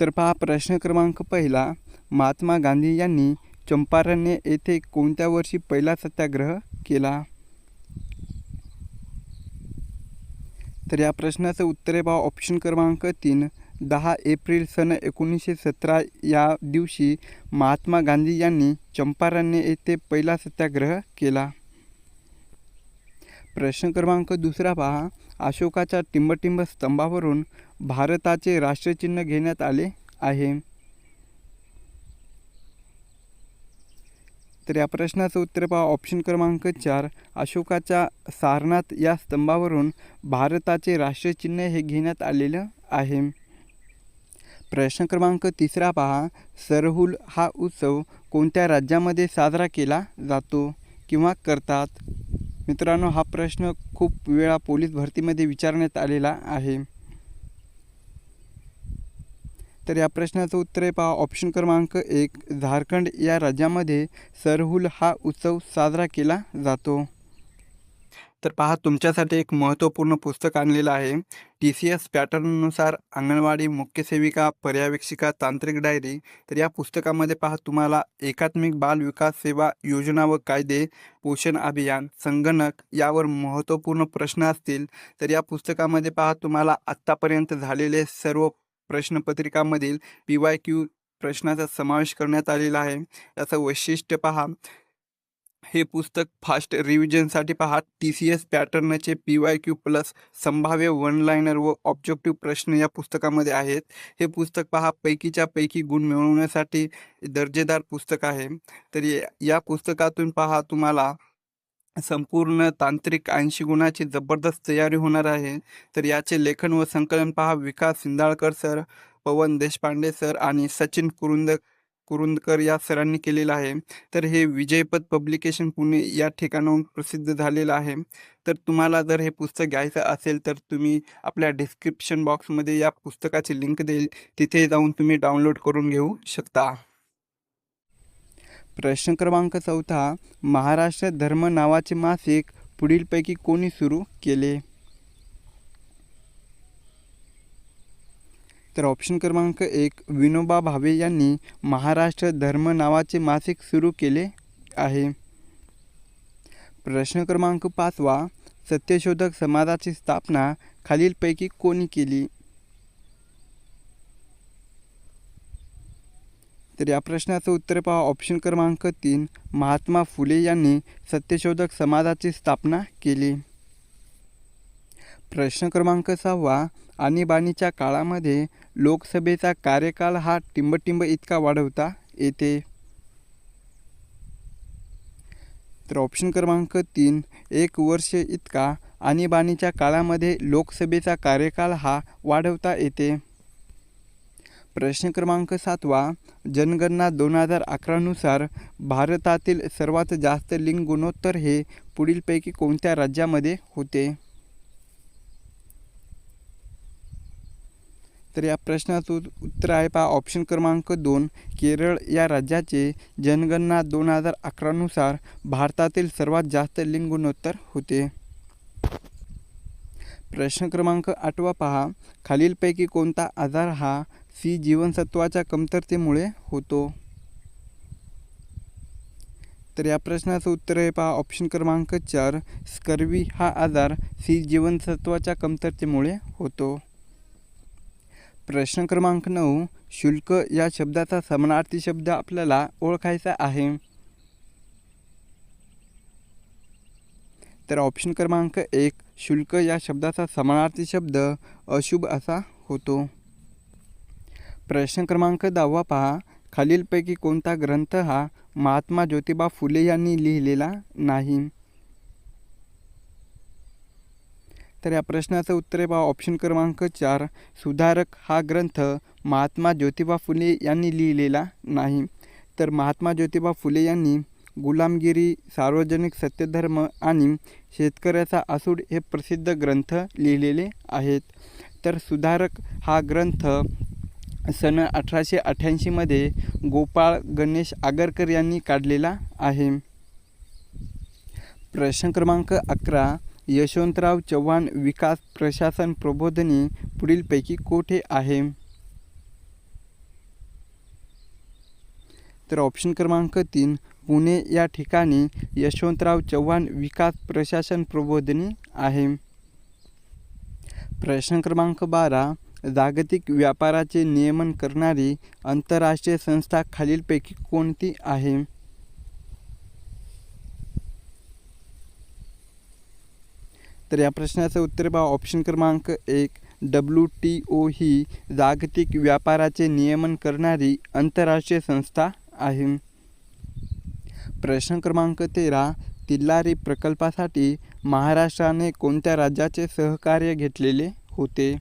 तर पहा प्रश्न क्रमांक पहिला. महात्मा गांधी यांनी चंपारण्य येथे कोणत्या वर्षी पहिला सत्याग्रह केला? तर या प्रश्नाचं उत्तर आहे पहा ऑप्शन क्रमांक तीन. दहा एप्रिल सन एकोणीसशे सतरा या दिवशी महात्मा गांधी यांनी चंपारण्य येथे पहिला सत्याग्रह केला. प्रश्न क्रमांक दुसरा पहा. अशोकाच्या टिंबटिंब स्तंभावरून भारताचे राष्ट्रचिन्ह घेण्यात आले आहे. तर या प्रश्नाचं उत्तर पहा. ऑप्शन क्रमांक चार. अशोकाच्या सारनाथ या स्तंभावरून भारताचे राष्ट्रचिन्ह हे घेण्यात आलेलं आहे. प्रश्न क्रमांक तिसरा पहा. सरहुल हा उत्सव कोणत्या राज्यामध्ये साजरा केला जातो किंवा करतात? मित्रांनो हा प्रश्न खूप वेळा पोलीस भरतीमध्ये विचारण्यात आलेला आहे. तर या प्रश्नाचं उत्तर आहे पहा ऑप्शन क्रमांक एक झारखंड या राज्यामध्ये सरहुल हा उत्सव साजरा केला जातो. तर पहा तुमच्यासाठी एक महत्त्वपूर्ण पुस्तक आणलेलं आहे. टी सी एस पॅटर्ननुसार अंगणवाडी मुख्य सेविका पर्यवेक्षिका तांत्रिक डायरी. तर या पुस्तकामध्ये पहा तुम्हाला एकात्मिक बाल विकास सेवा योजना व कायदे पोषण अभियान संगणक यावर महत्त्वपूर्ण प्रश्न असतील. तर या पुस्तकामध्ये पहा तुम्हाला आत्तापर्यंत झालेले सर्व प्रश्नपत्रिकामधील पी वाय क्यू प्रश्नाचा समावेश करण्यात आलेला आहे. याचं वैशिष्ट्य पहा. हे पुस्तक फास्ट रिव्हिजनसाठी पहा. टी सी एस पॅटर्नचे पी वाय क्यू प्लस संभाव्य वन लायनर व ऑब्जेक्टिव्ह प्रश्न या पुस्तकामध्ये आहेत. हे पुस्तक पहा. पैकीच्या पैकी गुण मिळवण्यासाठी दर्जेदार पुस्तक आहे. तर या पुस्तकातून पहा. तुम्हाला संपूर्ण तांत्रिक ऐंशी गुणाची जबरदस्त तयारी होणार आहे. तर याचे लेखन व संकलन पहा. विकास सिंदाळकर सर पवन देशपांडे सर आणि सचिन कुरुंद कुरुंदकर या सरांनी केलेलं आहे. तर हे विजयपद पब्लिकेशन पुणे या ठिकाणाहून प्रसिद्ध झालेलं आहे. तर तुम्हाला जर हे पुस्तक घ्यायचं असेल तर तुम्ही आपल्या डिस्क्रिप्शन बॉक्समध्ये या पुस्तकाची लिंक देईल. तिथे जाऊन तुम्ही डाउनलोड करून घेऊ शकता. प्रश्न क्रमांक चौथा महाराष्ट्र धर्म नावाचे मासिक पुढीलपैकी कोणी सुरू केले? तर ऑप्शन क्रमांक एक विनोबा भावे यांनी महाराष्ट्र धर्म नावाचे मासिक सुरू केले आहे. प्रश्न क्रमांक पाचवा सत्यशोधक समाजाची स्थापना खालीलपैकी कोणी केली? तर या प्रश्नाचं उत्तर पहा. ऑप्शन क्रमांक तीन महात्मा फुले यांनी सत्यशोधक समाजाची स्थापना केली. प्रश्न क्रमांक सहावा आणीबाणीच्या काळामध्ये लोकसभेचा कार्यकाल हा टिंबटिंब इतका वाढवता येते. तर ऑप्शन क्रमांक तीन एक वर्ष इतका आणीबाणीच्या काळामध्ये लोकसभेचा कार्यकाल हा वाढवता येते. प्रश्न क्रमांक सातवा जनगणना दोन हजार अकरानुसार भारतातील सर्वात जास्त लिंग गुणोत्तर हे पुढीलपैकी कोणत्या राज्यामध्ये होते? तर या प्रश्नाचं उत्तर आहे पहा ऑप्शन क्रमांक दोन केरळ या राज्याचे जनगणना दोन हजार अकरानुसार भारतातील सर्वात जास्त लिंग गुणोत्तर होते. प्रश्न क्रमांक आठवा पहा खालीलपैकी कोणता आजार हा सी जीवनसत्वाच्या कमतरतेमुळे होतो. तर या प्रश्नाचं उत्तर आहे पहा ऑप्शन क्रमांक चार स्कर्वी हा आजार सी जीवनसत्वाच्या कमतरतेमुळे होतो. प्रश्न क्रमांक नऊ शुल्क या शब्दाचा समानार्थी शब्द आपल्याला ओळखायचा आहे. तर ऑप्शन क्रमांक एक शुल्क या शब्दाचा समानार्थी शब्द अशुभ असा होतो. प्रश्न क्रमांक दहावा पहा. खालीलपैकी कोणता ग्रंथ हा महात्मा ज्योतिबा फुले यांनी लिहिलेला नाही? तर या प्रश्नाचं उत्तर आहे पहा ऑप्शन क्रमांक चार. सुधारक हा ग्रंथ महात्मा ज्योतिबा फुले यांनी लिहिलेला नाही. तर महात्मा ज्योतिबा फुले यांनी गुलामगिरी सार्वजनिक सत्यधर्म आणि शेतकऱ्याचा आसूड हे प्रसिद्ध ग्रंथ लिहिलेले आहेत. तर सुधारक हा ग्रंथ सन अठराशे अठ्ठ्याऐंशीमध्ये गोपाळ गणेश आगरकर यांनी काढलेला आहे. प्रश्न क्रमांक अकरा यशवंतराव चव्हाण विकास प्रशासन प्रबोधनी पुढीलपैकी कोठे आहे? तर ऑप्शन क्रमांक तीन पुणे या ठिकाणी यशवंतराव चव्हाण विकास प्रशासन प्रबोधनी आहे. प्रश्न क्रमांक बारा जागतिक व्यापाराचे नियमन करणारी आंतरराष्ट्रीय संस्था खालीलपैकी कोणती आहे? तर या प्रश्नाचं उत्तर पहा. ऑप्शन क्रमांक एक डब्ल्यू टी ओ ही जागतिक व्यापाराचे नियमन करणारी आंतरराष्ट्रीय संस्था आहे. प्रश्न क्रमांक तेरा तिल्लारी प्रकल्पासाठी महाराष्ट्राने कोणत्या राज्याचे सहकार्य घेतलेले होते?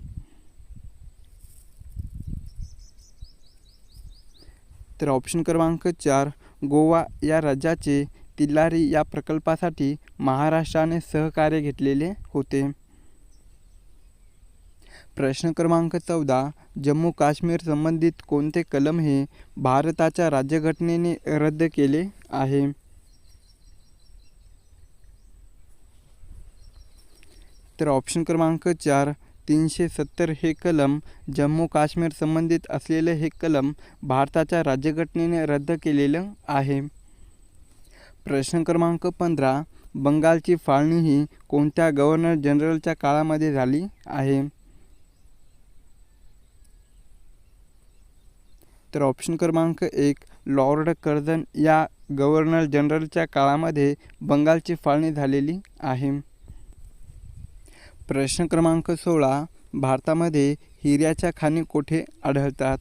तर ऑप्शन क्रमांक चार गोवा या राज्याचे तिल्लारी या प्रकल्पासाठी महाराष्ट्राने सहकार्य घेतलेले होते. प्रश्न क्रमांक चौदा जम्मू काश्मीर संबंधित कोणते कलम हे भारताच्या राज्यघटनेने रद्द केले आहे? तर ऑप्शन क्रमांक चार तीनशे सत्तर हे कलम जम्मू काश्मीर संबंधित असलेले हे कलम भारताच्या राज्यघटनेने रद्द केलेलं आहे. प्रश्न क्रमांक पंधरा बंगालची फाळणी ही कोणत्या गव्हर्नर जनरलच्या काळामध्ये झाली आहे? तर ऑप्शन क्रमांक एक लॉर्ड कर्जन या गव्हर्नर जनरलच्या काळामध्ये बंगालची फाळणी झालेली आहे. प्रश्न क्रमांक सोळा भारतामध्ये हिऱ्याच्या खाणी कोठे आढळतात?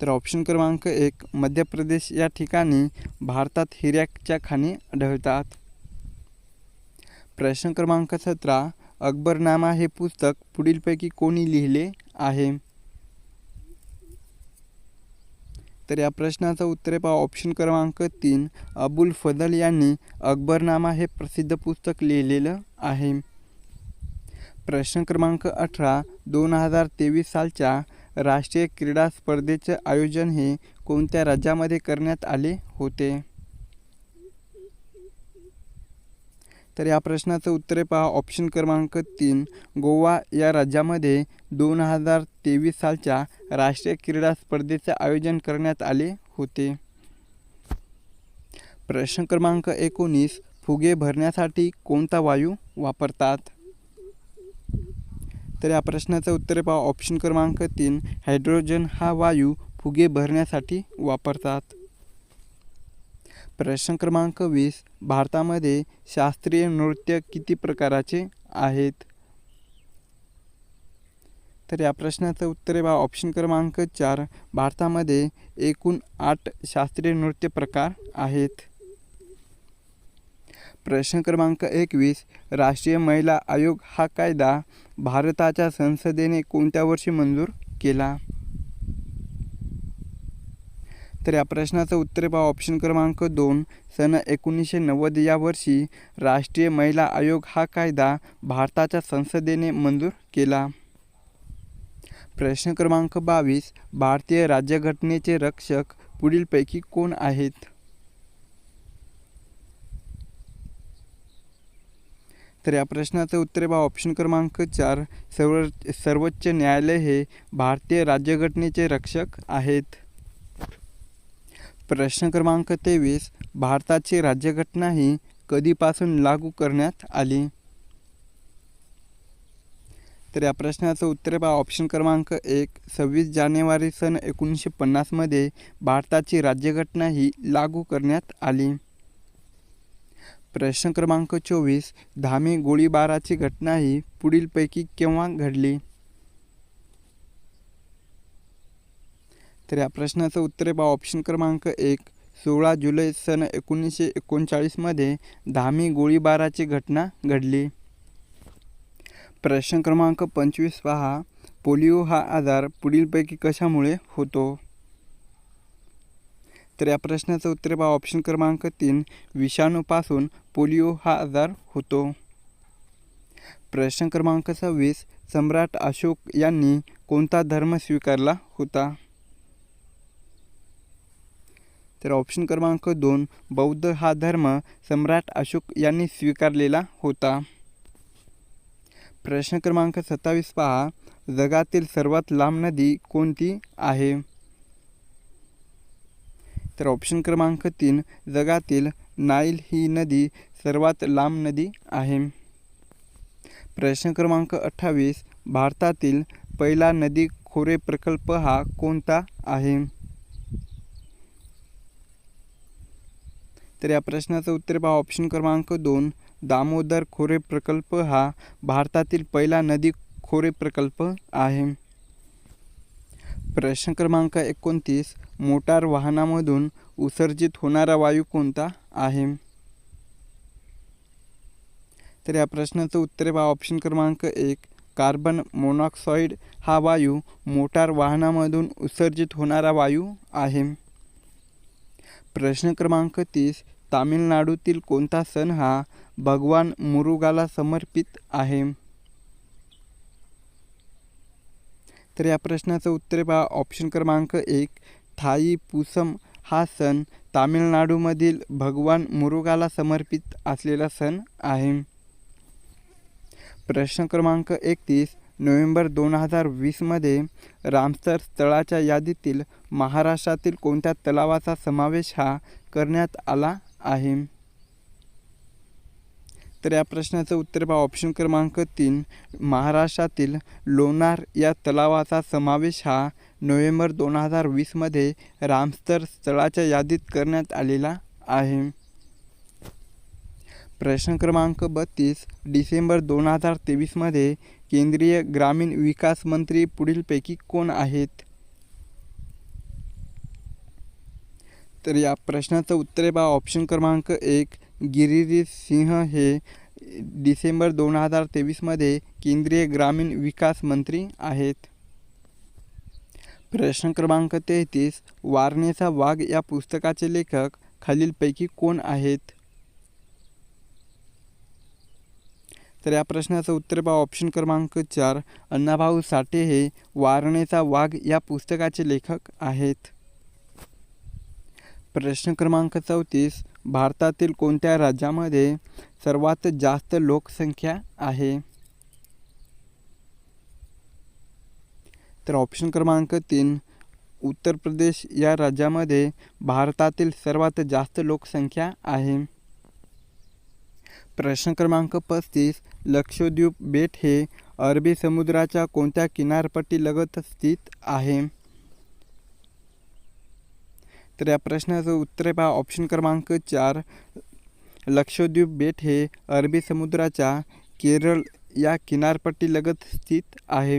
तर ऑप्शन क्रमांक एक मध्य प्रदेश या ठिकाणी भारतात हिऱ्याच्या खाणी आढळतात. प्रश्न क्रमांक सतरा अकबरनामा हे पुस्तक पुढीलपैकी कोणी लिहिले आहे? तर या प्रश्नाचं उत्तर पहा ऑप्शन क्रमांक तीन अबुल फजल यांनी अकबरनामा हे प्रसिद्ध पुस्तक लिहिलेलं आहे. प्रश्न क्रमांक अठरा दोन हजार तेवीस सालच्या राष्ट्रीय क्रीडा स्पर्धेचे आयोजन हे कोणत्या राज्यामध्ये करण्यात आले होते? तर या प्रश्नाचं उत्तर पहा. ऑप्शन क्रमांक तीन गोवा या राज्यामध्ये दोन हजार तेवीस सालच्या राष्ट्रीय क्रीडा स्पर्धेचे आयोजन करण्यात आले होते. प्रश्न क्रमांक एकोणीस फुगे भरण्यासाठी कोणता वायू वापरतात? तर या प्रश्नाचं उत्तर पहा. ऑप्शन क्रमांक तीन हायड्रोजन हा वायू फुगे भरण्यासाठी वापरतात. प्रश्न क्रमांक वीस भारतामध्ये शास्त्रीय नृत्य किती प्रकाराचे आहेत? तर या प्रश्नाचं उत्तर बा ऑप्शन क्रमांक चार. भारतामध्ये एकूण आठ शास्त्रीय नृत्य प्रकार आहेत. प्रश्न क्रमांक एकवीस. राष्ट्रीय महिला आयोग हा कायदा भारताच्या संसदेने कोणत्या वर्षी मंजूर केला? तर या प्रश्नाचं उत्तर पहा. ऑप्शन क्रमांक दोन सन एकोणीसशे नव्वद या वर्षी राष्ट्रीय महिला आयोग हा कायदा भारताच्या संसदेने मंजूर केला. प्रश्न क्रमांक बावीस भारतीय राज्यघटनेचे रक्षक पुढीलपैकी कोण आहेत? तर या प्रश्नाचं उत्तर बा ऑप्शन क्रमांक चार सर्व सर्वोच्च न्यायालय हे भारतीय राज्यघटनेचे रक्षक आहेत. प्रश्न क्रमांक तेवीस भारताची राज्यघटना ही कधीपासून लागू करण्यात आली? तर या प्रश्नाचं उत्तर पहा. ऑप्शन क्रमांक एक सव्वीस जानेवारी सन एकोणीसशे पन्नासमध्ये भारताची राज्यघटना ही लागू करण्यात आली. प्रश्न क्रमांक चोवीस धामी गोळीबाराची घटना ही पुढीलपैकी केव्हा घडली? तर या प्रश्नाचं उत्तर बा ऑप्शन क्रमांक एक. सोळा जुलै सन एकोणीसशे एकोणचाळीसमध्ये धामी गोळीबाराची घटना घडली. प्रश्न क्रमांक पंचवीस पहा. पोलिओ हा आजार पुढीलपैकी कशामुळे होतो? तर या प्रश्नाचं उत्तर पहा ऑप्शन क्रमांक तीन. विषाणूपासून पोलिओ हा आजार होतो. प्रश्न क्रमांक सव्वीस. सम्राट अशोक यांनी कोणता धर्म स्वीकारला होता? तर ऑप्शन क्रमांक दोन बौद्ध हा धर्म सम्राट अशोक यांनी स्वीकारलेला होता. प्रश्न क्रमांक सत्तावीस पहा. जगातील सर्वात लांब नदी कोणती आहे? तर ऑप्शन क्रमांक तीन जगातील नाईल ही नदी सर्वात लांब नदी आहे. प्रश्न क्रमांक अठ्ठावीस भारतातील पहिला नदी खोरे प्रकल्प हा कोणता आहे? तर या प्रश्नाचं उत्तर पहा. ऑप्शन क्रमांक दोन दामोदर खोरे प्रकल्प हा भारतातील पहिला नदी खोरे प्रकल्प आहे. प्रश्न क्रमांक एकोणतीस मोटार वाहनामधून उत्सर्जित होणारा वायू कोणता आहे? तर या प्रश्नाचं उत्तर पहा. ऑप्शन क्रमांक एक कार्बन मोनॉक्साईड हा वायू मोटार वाहनामधून उत्सर्जित होणारा वायू आहे. प्रश्न क्रमांक तीस तामिळनाडूतील कोणता सण हा भगवान मुरुगाला समर्पित आहे? तर या प्रश्नाचं उत्तर पहा. ऑप्शन क्रमांक एक थाई पुसम हा सण तामिळनाडूमधील भगवान मुरुगाला समर्पित असलेला सण आहे. प्रश्न क्रमांक एकतीस नोव्हेंबर दोन हजार वीसमध्ये रामसर स्थळाच्या यादीतील महाराष्ट्रातील कोणत्या तलावाचा समावेश हा करण्यात आला आहे? तर या प्रश्नाचं उत्तर पहा. ऑप्शन क्रमांक तीन महाराष्ट्रातील लोणार या तलावाचा समावेश हा नोव्हेंबर दोन हजार वीसमध्ये रामसर स्थळाच्या यादीत करण्यात आलेला आहे. प्रश्न क्रमांक बत्तीस डिसेंबर दोन हजार तेवीसमध्ये केंद्रीय ग्रामीण विकास मंत्री पुढीलपैकी कोण आहेत? तर या प्रश्नाचं उत्तर पहा ऑप्शन क्रमांक एक गिरिराज सिंह हे डिसेंबर दोन हजार तेवीसमध्ये केंद्रीय ग्रामीण विकास मंत्री आहेत. प्रश्न क्रमांक तेहतीस वारणेचा वाघ या पुस्तकाचे लेखक खालीलपैकी कोण आहेत? तर या प्रश्नाचं उत्तर पहा. ऑप्शन क्रमांक चार अण्णाभाऊ साठे हे वारणेचा वाघ या पुस्तकाचे लेखक आहेत. प्रश्न क्रमांक चौतीस भारतातील कोणत्या राज्यामध्ये सर्वात जास्त लोकसंख्या आहे? तर ऑप्शन क्रमांक तीन उत्तर प्रदेश या राज्यामध्ये भारतातील सर्वात जास्त लोकसंख्या आहे. प्रश्न क्रमांक पस्तीस लक्षद्वीप बेट हे अरबी समुद्राच्या कोणत्या किनारपट्टीलगत स्थित आहे? तर या प्रश्नाचं उत्तर पहा. ऑप्शन क्रमांक चार लक्षद्वीप बेट हे अरबी समुद्राच्या केरळ या किनारपट्टीलगत स्थित आहे.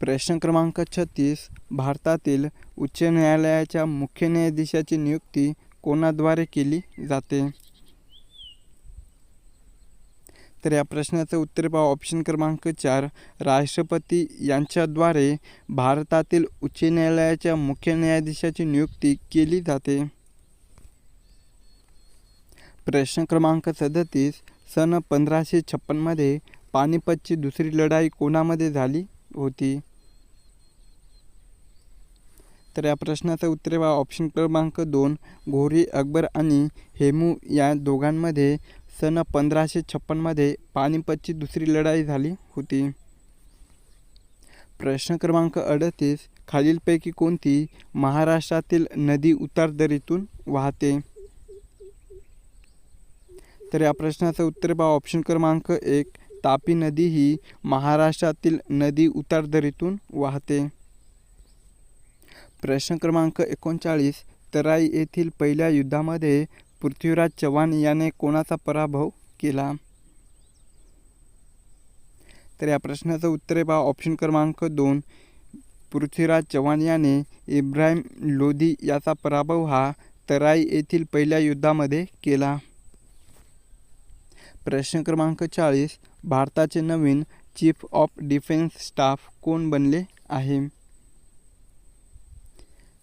प्रश्न क्रमांक छत्तीस भारतातील उच्च न्यायालयाच्या मुख्य न्यायाधीशाची नियुक्ती कोणाद्वारे केली जाते? तर या प्रश्नाचं उत्तर पहा. ऑप्शन क्रमांक चार राष्ट्रपती यांच्याद्वारे भारतातील उच्च न्यायालयाच्या मुख्य न्यायाधीशाची नियुक्ती केली जाते. प्रश्न क्रमांक सदतीस सन पंधराशे छप्पनमध्ये पानिपतची दुसरी लढाई कोणामध्ये झाली होती? तर या प्रश्नाचं उत्तर पहा. ऑप्शन क्रमांक दोन घोरी अकबर आणि हेमू या दोघांमध्ये सन पंधराशे छप्पनमध्ये पानिपतची दुसरी लढाई झाली होती. प्रश्न क्रमांक अडतीस खालीलपैकी कोणती महाराष्ट्रातील नदी उतारदरीतून वाहते? तर या प्रश्नाचं उत्तर पहा. ऑप्शन क्रमांक एक तापी नदी ही महाराष्ट्रातील नदी उतारदरीतून वाहते. प्रश्न क्रमांक एकोणचाळीस तराई येथील पहिल्या युद्धामध्ये पृथ्वीराज चव्हाण याने कोणाचा पराभव केला? तर या प्रश्नाचं उत्तर पहा ऑप्शन क्रमांक दोन. पृथ्वीराज चव्हाण याने इब्राहिम लोधी याचा पराभव हा तराई येथील पहिल्या युद्धामध्ये केला. प्रश्न क्रमांक चाळीस. भारताचे नवीन चीफ ऑफ डिफेन्स स्टाफ कोण बनले आहे?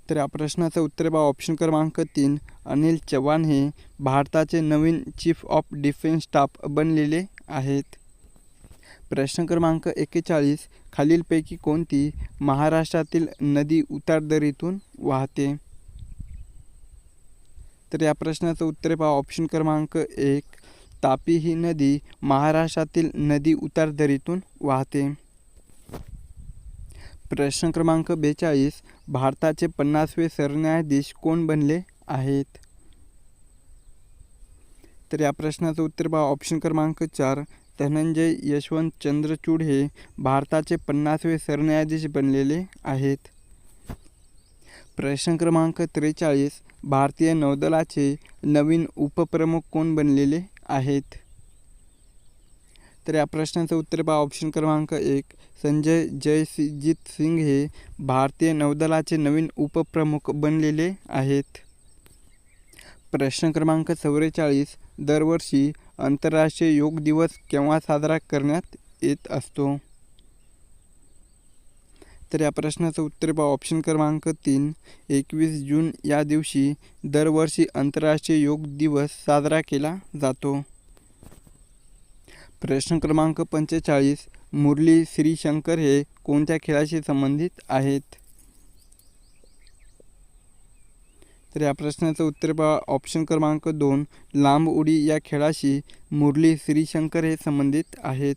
तर या प्रश्नाचं उत्तर बा ऑप्शन क्रमांक तीन. अनिल चव्हाण हे भारताचे नवीन चीफ ऑफ डिफेन्स स्टाफ बनलेले आहेत. प्रश्न क्रमांक एक्केचाळीस खालीलपैकी कोणती महाराष्ट्रातील नदी उतारदरीतून वाहते? तर या प्रश्नाचं उत्तर पहा ऑप्शन क्रमांक एक. तापी ही नदी महाराष्ट्रातील नदी उतारदरीतून वाहते. प्रश्न क्रमांक बेचाळीस. भारताचे पन्नासवे सरन्यायाधीश कोण बनले आहेत? तर या प्रश्नाचं उत्तर पहा. ऑप्शन क्रमांक चार धनंजय यशवंत चंद्रचूड हे भारताचे पन्नासवे सरन्यायाधीश बनलेले आहेत. प्रश्न क्रमांक त्रेचाळीस भारतीय नौदलाचे नवीन उपप्रमुख कोण बनलेले आहेत? तर या प्रश्नाचं उत्तर पहा. ऑप्शन क्रमांक एक संजय जयजीत सिंग हे भारतीय नौदलाचे नवीन उपप्रमुख बनलेले आहेत. प्रश्न क्रमांक चौवेचाळीस दरवर्षी आंतरराष्ट्रीय योग दिवस केव्हा साजरा करण्यात येत असतो? तर या प्रश्नाचं उत्तर पहा. ऑप्शन क्रमांक तीन एकवीस जून या दिवशी दरवर्षी आंतरराष्ट्रीय योग दिवस साजरा केला जातो. प्रश्न क्रमांक पंचेचाळीस मुरली श्रीशंकर हे कोणत्या खेळाशी संबंधित आहेत? तर या प्रश्नाचं उत्तर पहा. ऑप्शन क्रमांक दोन लांब उडी या खेळाशी मुरली श्रीशंकर हे संबंधित आहेत.